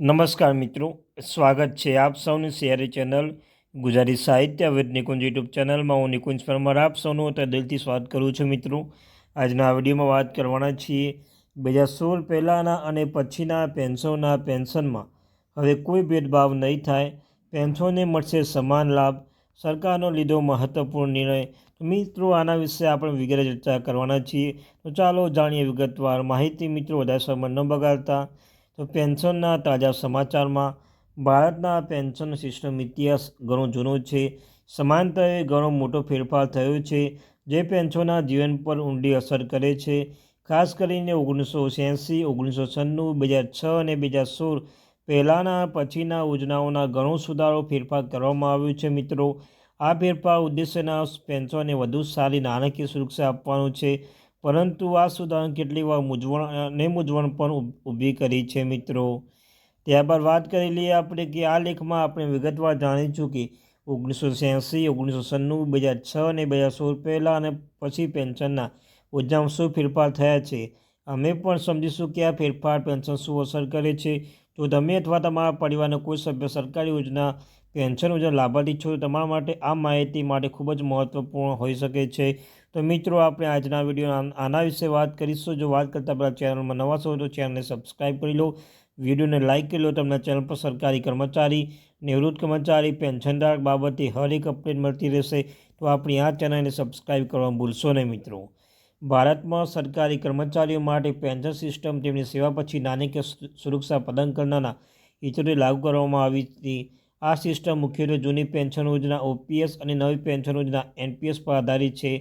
નમસ્કાર મિત્રો, સ્વાગત છે આપ સૌની શેરી ચેનલ ગુજરાતી સાહિત્ય વિદ નિકુંજ યુટ્યુબ ચેનલમાં. હું નિકુંજ પરમાર આપ સૌનું અત્યારે દિલથી સ્વાગત કરું છું મિત્રો. આજના આ વિડીયોમાં વાત કરવાના છીએ બે હજાર સોળ પહેલાંના અને પછીના પેન્શનના પેન્શનમાં. હવે કોઈ ભેદભાવ નહીં થાય, પેન્શનને મળશે સમાન લાભ, સરકારનો લીધો મહત્વપૂર્ણ નિર્ણય. તો મિત્રો, આના વિશે આપણે વિગેરે ચર્ચા કરવાના છીએ. તો ચાલો જાણીએ વિગતવાર માહિતી. મિત્રો, વધારે સમય ન બગાડતા. તો પેન્શનના તાજા સમાચારમાં, ભારતના પેન્શન સિસ્ટમ ઇતિહાસ ઘણો જૂનો છે. સમાનતાએ ઘણો મોટો ફેરફાર થયો છે, જે પેન્શનના જીવન પર ઊંડી અસર કરે છે. ખાસ કરીને ઓગણીસો છ્યાસી, ઓગણીસો છન્નું, બે હજાર છ અને બે હજાર સોળ પહેલાંના પછીના યોજનાઓના ઘણો સુધારો ફેરફાર કરવામાં આવ્યો છે મિત્રો. આ ફેરફાર ઉદ્દેશ્યના પેન્શનને વધુ સારી નાણાકીય સુરક્ષા આપવાનું છે. પરંતુ આ સુધારણ કેટલી વાર મૂંઝવણ અને મૂંઝવણ પણ ઊભી કરી છે મિત્રો. ત્યારબાદ વાત કરી લઈએ આપણે કે આ લેખમાં આપણે વિગતવાર જાણીશું કે ઓગણીસો છ્યાસી ઓગણીસો છન્નું, બે હજાર છ અને બે હજાર સોળ પહેલાં અને પછી પેન્શનના ઉર્જામાં શું ફેરફાર થયા છે? અમે પણ સમજીશું કે આ ફેરફાર પેન્શન શું અસર કરે છે? જો તમે અથવા તમારા પરિવારના કોઈ સભ્ય સરકારી યોજના પેન્શન યોજના લાભાર્થી છો તમારા માટે આ માહિતી માટે ખૂબ જ મહત્ત્વપૂર્ણ હોઈ શકે છે. તો મિત્રો, આપણે આજના વીડિયો આના વિશે વાત કરીશું. જો વાત કરતાં પહેલાં ચેનલમાં નવા છો તો ચેનલને સબસ્ક્રાઈબ કરી લો. વિડીયોને લાઇક કરી લો. તમને ચેનલ પર સરકારી કર્મચારી, નિવૃત્ત કર્મચારી, પેન્શનધારક બાબતે હર એક અપડેટ મળતી રહેશે. તો આપણી આ ચેનલને સબસ્ક્રાઈબ કરવા ભૂલશો નહીં મિત્રો. ભારતમાં સરકારી કર્મચારીઓ માટે પેન્શન સિસ્ટમ તેમની સેવા પછી નાણાકીય સુરક્ષા પ્રદાન કરનારા હિતોને લાગુ કરવામાં આવી હતી. આ સિસ્ટમ મુખ્યત્વે જૂની પેન્શન યોજના, ઓપીએસ અને નવી પેન્શન યોજના, એનપીએસ પર આધારિત છે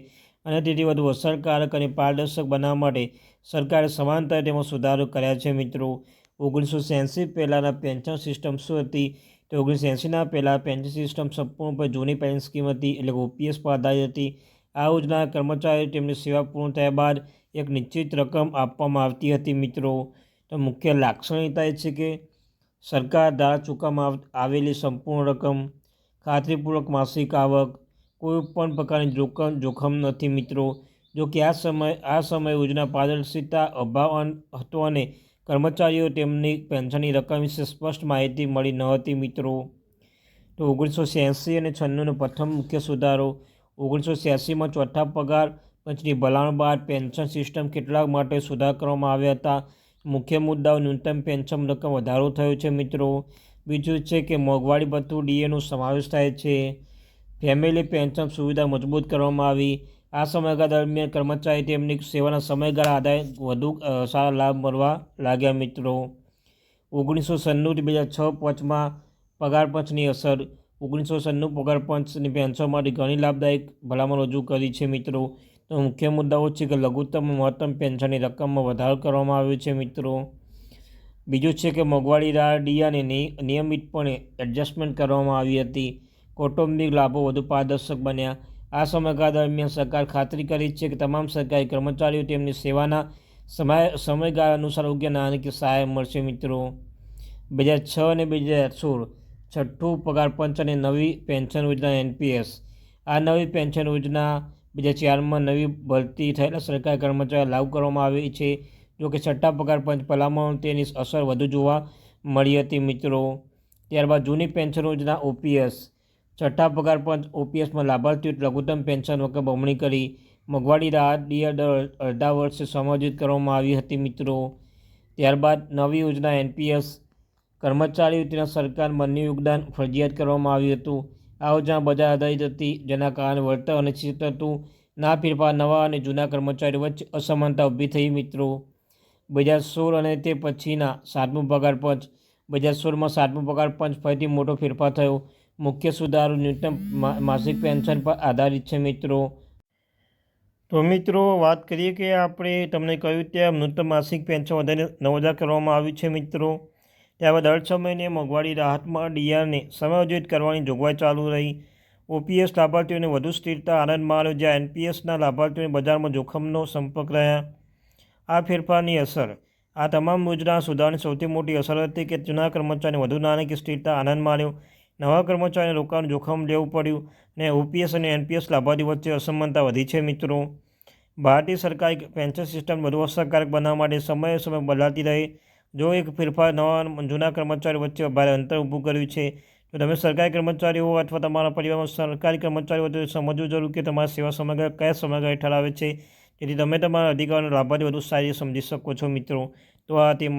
અને તેથી વધુ અસરકારક અને પારદર્શક બનાવવા માટે સરકારે સમાંતર તેમાં સુધારો કર્યા છે મિત્રો. ઓગણીસો એંસી પહેલાંના પેન્શન સિસ્ટમ શું હતી? તો ઓગણીસો એંસીના પહેલાં પેન્શન સિસ્ટમ સંપૂર્ણપણે જૂની પેન્શન સ્કીમ હતી એટલે ઓપીએસ પર આધારિત હતી. આ યોજના કર્મચારીઓ તેમની સેવા પૂર્ણ થયા બાદ એક નિશ્ચિત રકમ આપવામાં આવતી હતી મિત્રો. તો મુખ્ય લાક્ષણિકતા એ છે કે સરકાર દ્વારા ચૂકવવામાં આવેલી સંપૂર્ણ રકમ, ખાતરીપૂર્વક માસિક આવક, કોઈ પણ પ્રકારની જોખમ જોખમ નથી મિત્રો. જો કે આ સમય આ સમય યોજના પારદર્શિતા અભાવ હતો અને કર્મચારીઓ તેમની પેન્શનની રકમ વિશે સ્પષ્ટ માહિતી મળી ન હતી મિત્રો. તો ઓગણીસો છ્યાસી અને છન્નુંનો પ્રથમ મુખ્ય સુધારો, ઓગણીસો છ્યાસીમાં ચોથા પગાર, પંચની ભલાણ બાદ પેન્શન સિસ્ટમ કેટલાક માટે સુધાર કરવામાં આવ્યા હતા. મુખ્ય મુદ્દાઓ ન્યૂનતમ પેન્શન રકમ વધારો થયો છે મિત્રો. બીજું છે કે મોંઘવારી ભથ્થું ડીએનો સમાવેશ થાય છે. ફેમિલી પેન્શન સુવિધા મજબૂત કરવામાં આવી. આ સમયગાળા દરમિયાન કર્મચારી તેમની સેવાના સમયગાળા આધારે વધુ સારા લાભ મળવા લાગ્યા મિત્રો. ઓગણીસો સન્નુંથી બે હજાર છ પાંચમાં પગાર પંચની અસર. ઓગણીસો સન્નું પગાર પંચની પેન્શન માટે ઘણી લાભદાયક ભલામણ રજૂ કરી છે મિત્રો. તો મુખ્ય મુદ્દાઓ છે કે લઘુત્તમ, મહત્તમ પેન્શનની રકમમાં વધારો કરવામાં આવ્યો છે મિત્રો. બીજું છે કે મોંઘવારી રાહ ડીઆને નિયમિતપણે એડજસ્ટમેન્ટ કરવામાં આવી હતી. કૌટુંબિક લાભો વધુ પારદર્શક બન્યા. આ સમયગાળા દરમિયાન સરકાર ખાતરી કરી છે કે તમામ સરકારી કર્મચારીઓ તેમની સેવાના સમય, સમયગાળા અનુસાર યોગ્ય નાણાકીય સહાય મળશે મિત્રો. બે હજાર છ અને બે હજાર સોળ, છઠ્ઠું પગાર પંચ અને નવી પેન્શન યોજના એનપીએસ આ નવી પેન્શન યોજના બે હજાર ચારમાં નવી ભરતી થયેલા સરકારી કર્મચારીઓ લાગુ કરવામાં આવી છે. જો કે છઠ્ઠા પગાર પંચ ભલામણ તેની અસર વધુ જોવા મળી હતી મિત્રો. ત્યારબાદ જૂની પેન્શન યોજના ઓપીએસ. છઠ્ઠા પગાર પંચ ઓપીએસમાં લાભાર્થીઓ લઘુત્તમ પેન્શન રકમ બમણી કરી મોંઘવારી રાહત અડધા વર્ષે સમાયોજિત કરવામાં આવી હતી મિત્રો. ત્યારબાદ નવી યોજના એનપીએસ. કર્મચારીઓ તેના સરકાર બંને યોગદાન ફરજિયાત કરવામાં આવ્યું હતું. આ જ્યાં બજાર આધારિત હતી, જેના કારણે વળતર અને હતું. ના ફેરફાર, નવા અને જૂના કર્મચારીઓ વચ્ચે અસમાનતા ઊભી થઈ મિત્રો. બે હજાર સોળ અને તે પછીના સાતમું પગાર પંચ. બે હજાર સોળમાં સાતમું પગાર પંચ ફરીથી મોટો ફેરફાર થયો. મુખ્ય સુધારો ન્યૂનતમ માસિક પેન્શન પર આધારિત છે મિત્રો. તો મિત્રો, વાત કરીએ કે આપણે તમને કહ્યું ત્યાં ન્યૂનતમ માસિક પેન્શન વધારે નવ હજાર કરવામાં આવ્યું છે મિત્રો. ત્યારબાદ છ મહિને મોંઘવારી રાહતમાં ડીઆરને સમાયોજિત કરવાની જોગવાઈ ચાલુ રહી. ઓપીએસ લાભાર્થીઓને વધુ સ્થિરતા, આનંદ માણ્યો જ્યાં એનપીએસના લાભાર્થીઓને બજારમાં જોખમનો સંપર્ક રહ્યા. આ ફેરફારની અસર. આ તમામ યોજના સુધારની સૌથી મોટી અસર હતી કે જૂના કર્મચારીને વધુ નાણાકીય સ્થિરતા, આનંદ માણ્યો નવા કર્મચારીને રોકાણ જોખમ લેવું પડ્યું અને ઓપીએસ અને એનપીએસ લાભાર્થી વચ્ચે અસમાનતા વધી છે મિત્રો. ભારતીય સરકારી પેન્શન સિસ્ટમ વધુ અસરકારક બનાવવા માટે સમયે સમય બદલાતી રહે. જો એક ફેરફાર નવા જૂના કર્મચારીઓ વચ્ચે ભારે અંતર ઊભું કર્યું છે, તો તમે સરકારી કર્મચારી હો અથવા તમારા પરિવારમાં સરકારી કર્મચારી હોય તો સમજવું જરૂર કે તમારા સેવા સમયગાળા કયા સમયગાળા હેઠળ આવે છે. જેથી તમે તમારા અધિકારોના લાભાર્થી વધુ સારી સમજી શકો છો મિત્રો. તો આ તે